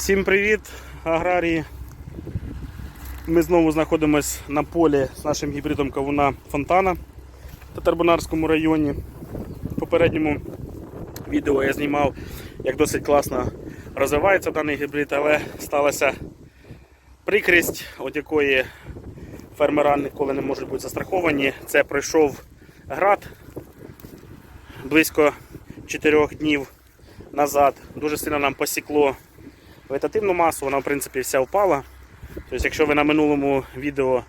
Всім привіт, аграрії. Ми знову знаходимося на полі з нашим гібридом кавуна Фонтана в Татарбунарському районі. В попередньому відео я знімав, як досить класно розвивається даний гібрид, але сталася прикрість, от якої фермера ніколи не можуть бути застраховані. Це пройшов град близько 4 днів назад. Дуже сильно нам посікло вегетативну масу, вона в принципі вся впала. Тобто, якщо ви на минулому відео,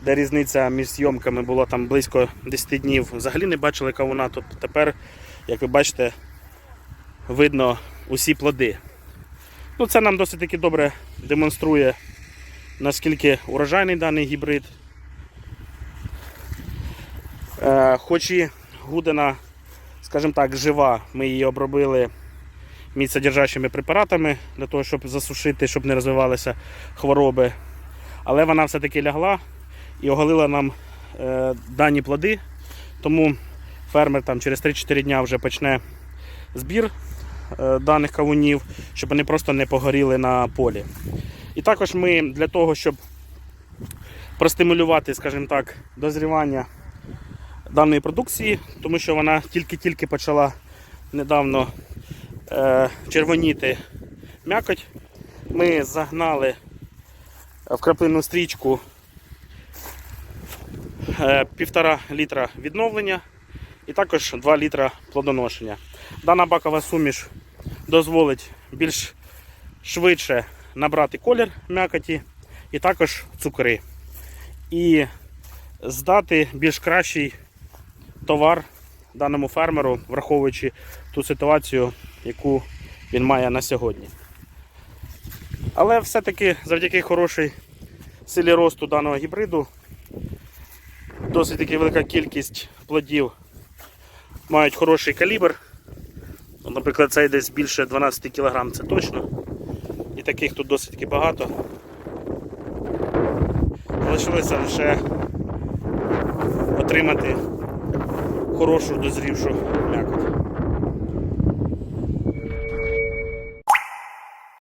де різниця між зйомками була там близько 10 днів, взагалі не бачили кавуна, то тепер, як ви бачите, видно усі плоди. Ну, Це нам досить таки добре демонструє, наскільки урожайний даний гібрид. Е, хоч і гудина, скажімо так, жива, ми її обробили міцсодержащими препаратами для того, щоб засушити, щоб не розвивалися хвороби. Але вона все-таки лягла і оголила нам е, дані плоди. Тому фермер там через 3-4 дня вже почне збір е, даних кавунів, щоб вони просто не погоріли на полі. І також ми для того, щоб простимулювати, скажімо так, дозрівання даної продукції, тому що вона тільки-тільки почала недавно червоніти м'якоть. Ми загнали в краплинну стрічку е, півтора літра відновлення і також 2 літра плодоношення. Дана бакова суміш дозволить більш швидше набрати колір м'якоті і також цукри. І здати більш кращий товар даному фермеру, враховуючи ту ситуацію, яку він має на сьогодні. Але все-таки завдяки хорошій силі росту даного гібриду, досить таки велика кількість плодів мають хороший калібр. Наприклад, цей десь більше 12 кг, це точно. І таких тут досить таки багато. Залишилося лише отримати хорошу дозрівшу